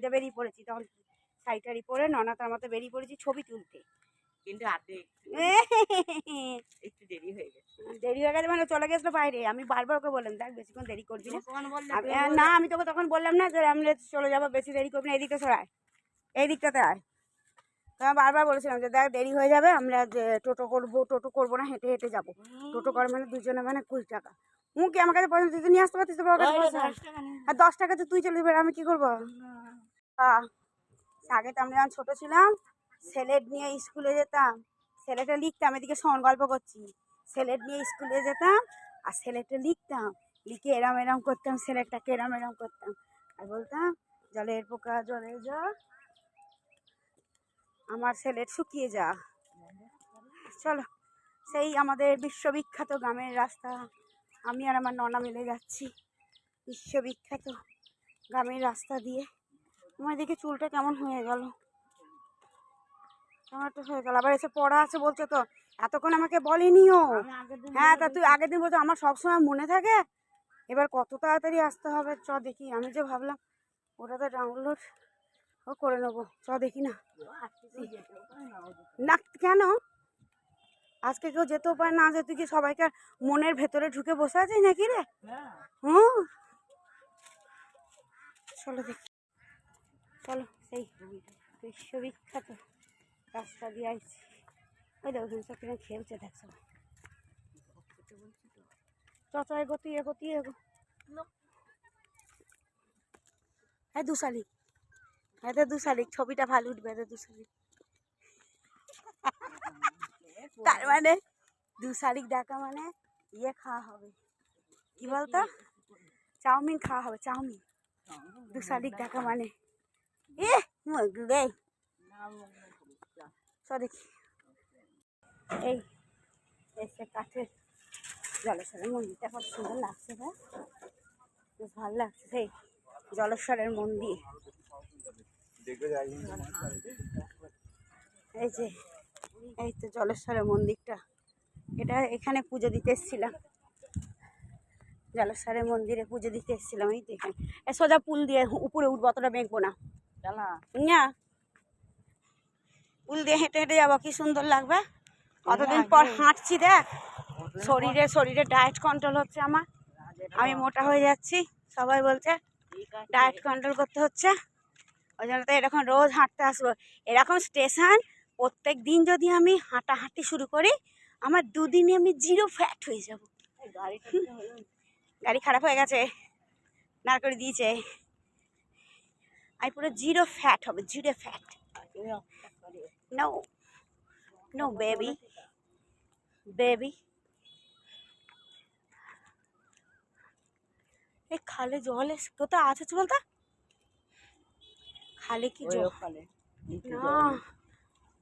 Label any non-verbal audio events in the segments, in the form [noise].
শাড়িটা বেরিয়ে পড়েছি তখন শাড়িটারি পরে ননাতার মতো বেরিয়ে পড়েছি ছবি তুলতে। কিন্তু হাতে [laughs] একটু দেরি হয়ে গেছে। দেরি হয়ে গেছে মানে চলে গেছিল বাইরে। আমি বারবার ওকে বললাম দেখ বেশিক্ষণ দেরি করবি না। আমি- না আমি তোকে তখন বললাম না যে আমরা চলে যাব বেশি দেরি করবি না এই দিকটা সরায় এই দিকটাতে আয়। তো আমি বারবার বলেছিলাম যে দেখ দেরি হয়ে যাবে আমরা যে টোটো করব টোটো করব না হেঁটে হেঁটে যাব। টোটো করে মানে দুজনে মানে কুড়ি টাকা। হুম কি আমার কাছে পয়সা তুই নিয়ে আসতে পারতিস তো? আর দশ টাকাতে তুই চলে যাবে আমি কি করব? আগে তো আমরা যখন ছোটো ছিলাম স্লেট নিয়ে স্কুলে যেতাম। স্লেটে লিখতাম, এদিকে শোন, গল্প করছি। স্লেট নিয়ে স্কুলে যেতাম আর স্লেটে লিখতাম। লিখে এরম এরম করতাম স্লেটটাকে এরম এরম করতাম। আর বলতাম, জলের পোকা, জলে যা, আমার স্লেট শুকিয়ে যা। চলো, সেই আমাদের বিশ্ববিখ্যাত গ্রামের রাস্তা। আমি আর আমার ননা মিলে যাচ্ছি বিশ্ববিখ্যাত গ্রামের রাস্তা দিয়ে। আমার দেখি চুলটা কেমন হয়ে গেল? কেমন একটা হয়ে গেল? আবার এসে পড়া আছে বলছে তো এতক্ষণ আমাকে বলেনিও হ্যাঁ তা তুই আগের দিন বলছো আমার সবসময় মনে থাকে? এবার কত তাড়াতাড়ি আসতে হবে? চ দেখি আমি যে ভাবলাম ওটা তো ডাউনলোড ও করে নেব। চ দেখি না। না কেন? আজকে কেউ যেতেও পারে না যে তুই কি সবাইকে মনের ভেতরে ঢুকে বসে আছিস নাকি রে? হুম? চলো দেখি। চলো সেই বিশ্ববিখ্যাত রাস্তা দিয়ে আইছি। ওই দেখো সব কিনা খেলছে দেখ সবাই চচ, এগো, তুই এগো তুই এগো। হ্যাঁ দুশালিক। হ্যাঁ তো দুশালিক, ছবিটা ভালো উঠবে তো দুশালিক। তার মানে দু শালিক দেখা মানে ইয়ে খাওয়া হবে। কি বলতো? চাউমিন খাওয়া হবে, চাউমিন। দু শালিক দেখা মানে। এ রে চ এই এসে কাঠের জলেশ্বরের মন্দিরটা কত সুন্দর লাগছে না বেশ ভালো লাগছে সেই জলেশ্বরের মন্দির এই যে এই তো জলেশ্বরের মন্দিরটা এটা এখানে পুজো দিতে এসেছিলাম। জলেশ্বরের মন্দিরে পুজো দিতে এসেছিলাম, এই তো এখানে সোজা পুল দিয়ে উপরে উঠবো, অতটা বেঁকবো না। না পুল দিয়ে হেঁটে হেঁটে যাব কি সুন্দর লাগবে? অতদিন পর হাঁটছি দেখ। শরীরে শরীরে ডায়েট কন্ট্রোল হচ্ছে আমার। আমি মোটা হয়ে যাচ্ছি সবাই বলছে ডায়েট কন্ট্রোল করতে হচ্ছে। ওই জন্য তো এরকম রোজ হাঁটতে আসব। এরকম স্টেশন প্রত্যেক দিন যদি আমি হাঁটাহাঁটি শুরু করি আমার দুদিনে আমি জিরো ফ্যাট হয়ে যাব। গাড়ি খারাপ হয়ে গেছে। করে দিয়েছে। আমি পুরো জিরো ফ্যাট হবে zero fat no no baby baby এই খালে জল কোথায় আছে বলতো? খালে কি জল? না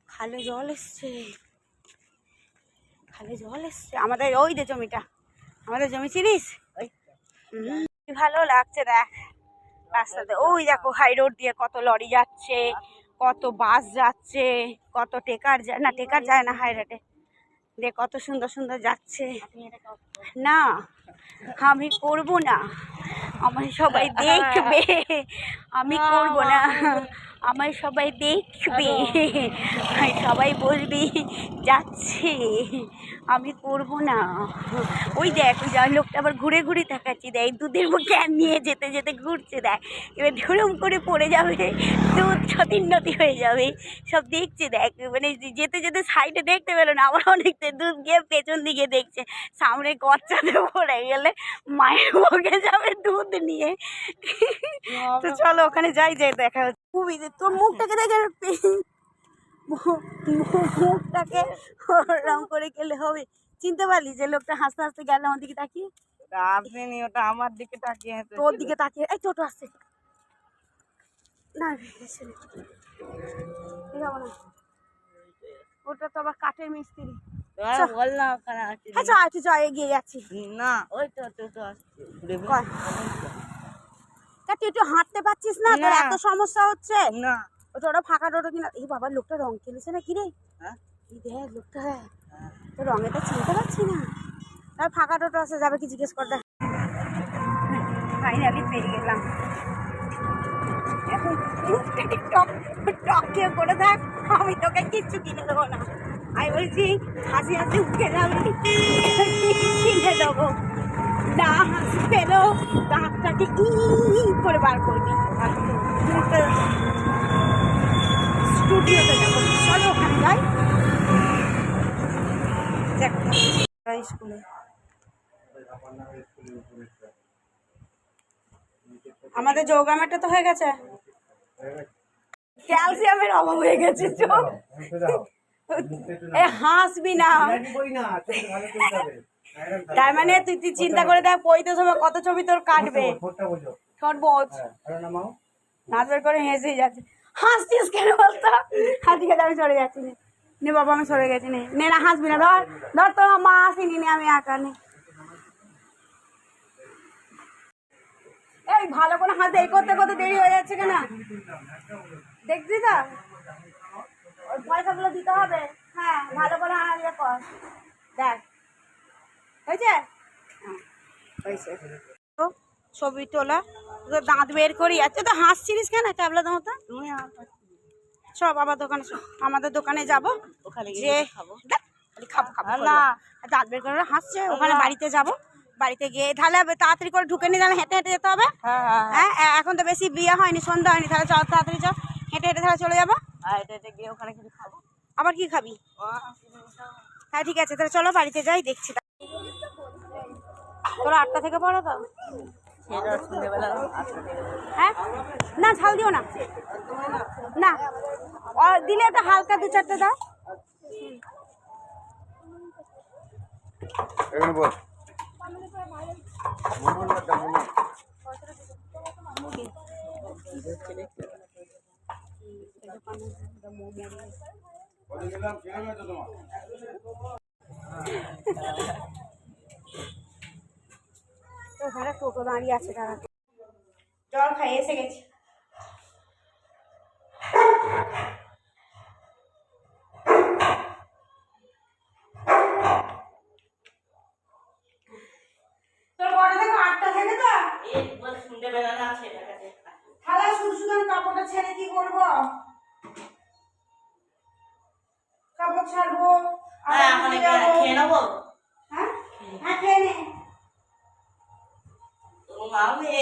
খালে জল এসছে। খালে জল এসছে। আমাদের ওই যে জমিটা আমাদের জমি চিনিস? ভালো লাগছে দেখ। রাস্তাতে। ওই দেখো হাই রোড দিয়ে কত লরি যাচ্ছে কত বাস যাচ্ছে কত টেকার যায়। না টেকার যায় না হাই রোডে দে কত সুন্দর সুন্দর যাচ্ছে। না আমি করব না। আমায় সবাই [laughs] দেখবে। আমি করব না। আমায় সবাই দেখবে। সবাই বলবি যাচ্ছে। আমি করব না। ওই দেখ ওই যা লোকটা আবার ঘুরে ঘুরে তাকাচ্ছি দেখ দুধের ক্যান নিয়ে যেতে যেতে ঘুরছে দেখ। এবার ধরম করে পড়ে যাবে দুধ ছতিন্নতি হয়ে যাবে। সব দেখছে দেখ মানে যেতে যেতে সাইডে দেখতে পেল না আবার অনেকটা দুধ গিয়ে পেছন দিকে দেখছে। সামনে গচ্চাতে পড়ে গেলে মায়ের মুখে যাবে দুধ নিয়ে। তো চলো ওখানে যাই যাই দেখা হচ্ছে। খুবই তোর মুখটাকে দেখে মুখটাকে ওরম করে গেলে হবে। চিনতে পারলি যে লোকটা হাসতে হাসতে গেল আমার দিকে তাকিয়ে? আসেনি ওটা আমার দিকে তাকিয়ে তোর দিকে তাকিয়ে? এই টোটো আসছে। না যাব ওটা তো আবার কাঠের মিস্ত্রি। বললাম ওখানে আছে আচ্ছা আচ্ছা এগিয়ে যাচ্ছি। না ওই তো তো আসছে? তা তুই একটু হাঁটতে পারছিস না? তোর এত সমস্যা হচ্ছে। না। ও টোটো ফাঁকা টোটো কিনা এই বাবা লোকটা রং খেলেছে না কি রে? হ্যাঁ? দেখ লোকটা। তো রঙে তো চিনতে পারছি না। তার ফাঁকা টোটো আছে যাবে কি জিজ্ঞেস করতে ফাইনালি পেয়ে গেলাম। টক টক করে থাক আমি তোকে কিচ্ছু কিনে দেবো না। আমি বলছি হাসি হাসি উঠে যাবে। কিনে দেবো। না হাসি পেল দাঁতটাকে ই করে বার করবি স্টুডিওতে যাব। চলো ওখানে যাই। স্কুলে। আমাদের তো হয়ে গেছে। ক্যালসিয়ামের অভাব হয়ে গেছে চোখ এ হাসবি না। তার মানে তুই তুই চিন্তা করে দেখ পইতে সময় কত ছবি তোর কাটবে। ঠোঁট বোঝ নাচ বের করে হেসে যাচ্ছে। হাসছিস কেন বলতো? হাসি খেতে আমি সরে যাচ্ছি নে। বাবা আমি সরে গেছি নে। নে না হাসবি না ধর। ধর তোর মা আসেনি নে আমি একা নে। এই ভালো করে হাতে এই করতে করতে দেরি হয়ে যাচ্ছে কেন? দেখছি তো? পয়সাগুলো দিতে হবে। হ্যাঁ ভালো করে ইয়ে কর। দেখ হয়েছে? হ্যাঁ, হয়েছে। তো ছবি তোলা তোর দাঁত বের করি। আচ্ছা তো হাসছিলিস কেন ক্যাবলা তুমি আমার সব আবার দোকানে আমাদের দোকানে যাব। যে খাব। না, দাঁত বের করে হাসছে ওখানে বাড়িতে যাব। বাড়িতে গিয়ে তাহলে তাড়াতাড়ি করে ঢুকে নি তাহলে হেঁটে হেঁটে যেতে হবে। হ্যাঁ হ্যাঁ হ্যাঁ। হ্যাঁ এখন তো বেশি বিয়ে হয়নি সন্ধ্যা হয়নি তাহলে চল তাড়াতাড়ি চল। হেঁটে হেঁটে তাহলে চলে যাব। এটা এটা গিয়ে ওখানে কিছু খাব। আবার কি খাবি? হ্যাঁ ঠিক আছে তাহলে চলো বাড়িতে যাই দেখছি। তোরা আটটা থেকে পড়ো তো? হ্যাঁ? না ঝাল দিও না। না। ও দিলে একটা হালকা দু চারটে দাও। এখানে বল। তো ওখানে টোটো দাঁড়িয়ে আছে তারা। জল খাই এসে গেছি। শুধু শুধু কাপড়টা ছেড়ে কি করব? কাপড় ছাড়বো হ্যাঁ। খেয়ে নেব হ্যাঁ হ্যাঁ খেয়ে নে মামে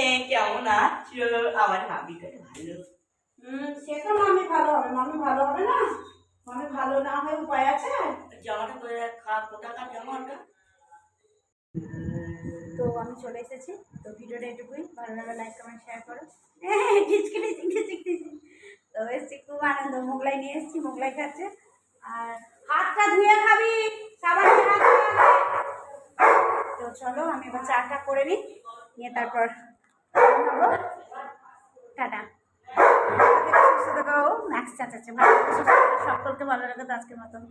কেমন আছো? আমার ভাবি করে ভালো। হুম সে তো মামি ভালো হবে। মামি ভালো হবে না? মামি ভালো না হয়ে উপায় আছে? জামাটা করে খা কোটাকার জামাটা তো আমি চলে এসেছি। তো ভিডিওটা এটুকুই। ভালো লাগলে লাইক কমেন্ট শেয়ার করো। হ্যাঁ তো এসছি খুব আনন্দ। মোগলাই নিয়ে এসেছি মোগলাই খাচ্ছে। আর হাতটা ধুয়ে খাবি। সাবান। তো চলো আমি এবার চাটা করে নিই। নিয়ে তারপর টাটা। সুস্থ থাকো ম্যাক্স চাচাচ্ছে ভালো সকলকে ভালো রাখো আজকের মতন।